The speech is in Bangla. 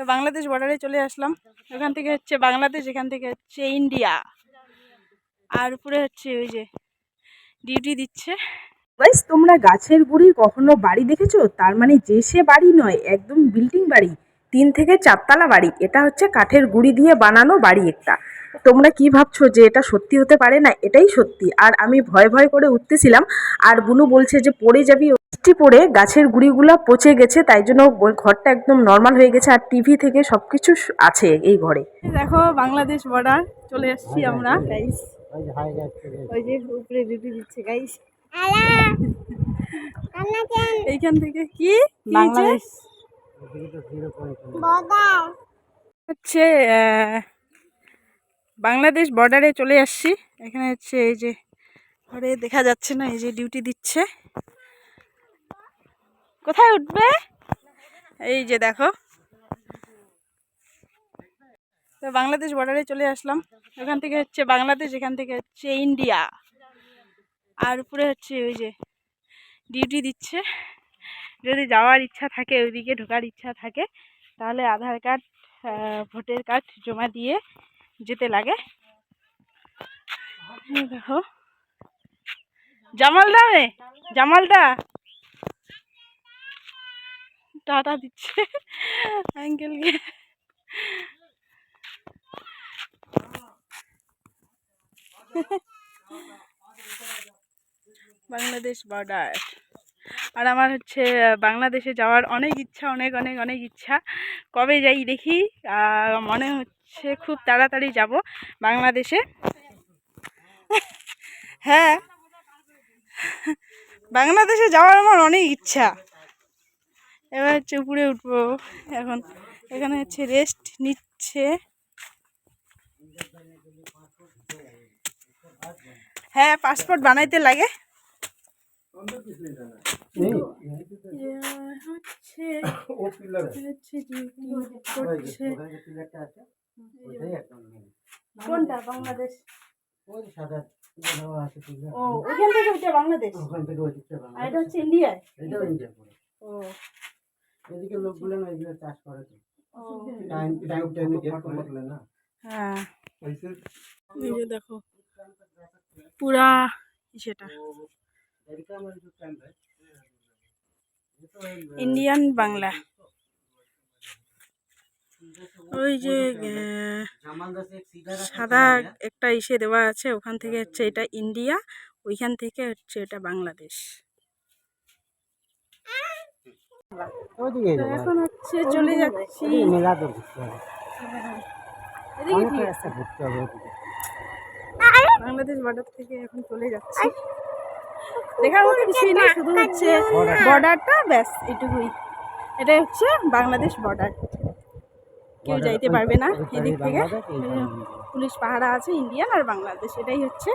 তো বাংলাদেশ বর্ডারে চলে আসলাম। ওখান থেকে হচ্ছে বাংলাদেশ, এখান থেকে হচ্ছে ইন্ডিয়া আর উপরে হচ্ছে ওই যে ডিউটি দিচ্ছে। গাইস তোমরা গাছের গুড়ির কখনো বাড়ি দেখেছ? তার মানে যে সে বাড়ি নয়, একদম বিল্ডিং বাড়ি। তিন থেকে চারতলা বাড়ি। এটা হচ্ছে কাঠের গুড়ি দিয়ে বানানো বাড়ি একটা। তোমরা কি ভাবছ যে এটা সত্যি হতে পারে না? এটাই সত্যি। আর আমি ভয় ভয় করে উঠতেছিলাম আর বুনু বলছে যে পড়ে যাবি বৃষ্টি পড়ে গাছের গুড়িগুলো পচে গেছে তাই জন্য ওই ঘরটা একদম নর্মাল হয়ে গেছে আর টিভি থেকে সব কিছু আছে এই ঘরে। দেখো বাংলাদেশ বর্ডার চলে এসেছি আমরা। গাইস ওই যে উপরে ডিউটি দিচ্ছে গাইস এইখান থেকে কি? বাংলাদেশ। হচ্ছে বাংলাদেশ বর্ডারে চলে আসছি। এখানে হচ্ছে এই যে ঘরে দেখা যাচ্ছে না, এই যে ডিউটি দিচ্ছে। কোথায় উঠবে? এই যে দেখো। তো বাংলাদেশ বর্ডারে চলে আসলাম। ওখান থেকে হচ্ছে বাংলাদেশ, এখান থেকে হচ্ছে ইন্ডিয়া আর উপরে হচ্ছে ওই যে ডিউটি দিচ্ছে। যদি যাওয়ার ইচ্ছা থাকে, ওইদিকে ঢোকার ইচ্ছা থাকে, তাহলে আধার কার্ড ভোটের কার্ড জমা দিয়ে যেতে লাগে। দেখো। জামালদা মে জামালদা। টাটা দিচ্ছে। আঙ্কেলকে বাংলাদেশ বর্ডার। আর আমার হচ্ছে বাংলাদেশে যাওয়ার অনেক ইচ্ছা, অনেক অনেক অনেক ইচ্ছা। কবে যাই দেখি মনে হচ্ছে খুব তাড়াতাড়ি যাব বাংলাদেশে। হ্যাঁ। বাংলাদেশে যাওয়ার আমার অনেক ইচ্ছা। এবার হচ্ছে উপরে উঠবো। এখন এখানে হচ্ছে রেস্ট নিচ্ছে। হ্যাঁ পাসপোর্ট বানাইতে লাগে। হচ্ছে হচ্ছে করছে। কোনটা? বাংলাদেশ। ও ওইখান থেকে ওইটা বাংলাদেশ? আর এটা হচ্ছে ইন্ডিয়ায়? ও। এদিকে লোকগুলো না এগুলো চাষ করে তো। টাইম টাইম টাইমে গেট করে না। হ্যাঁ। দেখো পুরা সেটা ইন্ডিয়ান বাংলা ওই যে সাদা একটা ইসে দেওয়া আছে ওখান থেকে হচ্ছে এটা ইন্ডিয়া ওইখান থেকে হচ্ছে এটা বাংলাদেশ এখন হচ্ছে চলে যাচ্ছি। বাংলাদেশ বর্ডার থেকে এখন চলে যাচ্ছি। দেখার মতো কিছুই না শুধু হচ্ছে বর্ডারটা ব্যাস এটুকুই। এটাই হচ্ছে বাংলাদেশ বর্ডার কেউ যাইতে পারবে না এদিক থেকে। পুলিশ পাহারা আছে ইন্ডিয়ান আর বাংলাদেশ এটাই হচ্ছে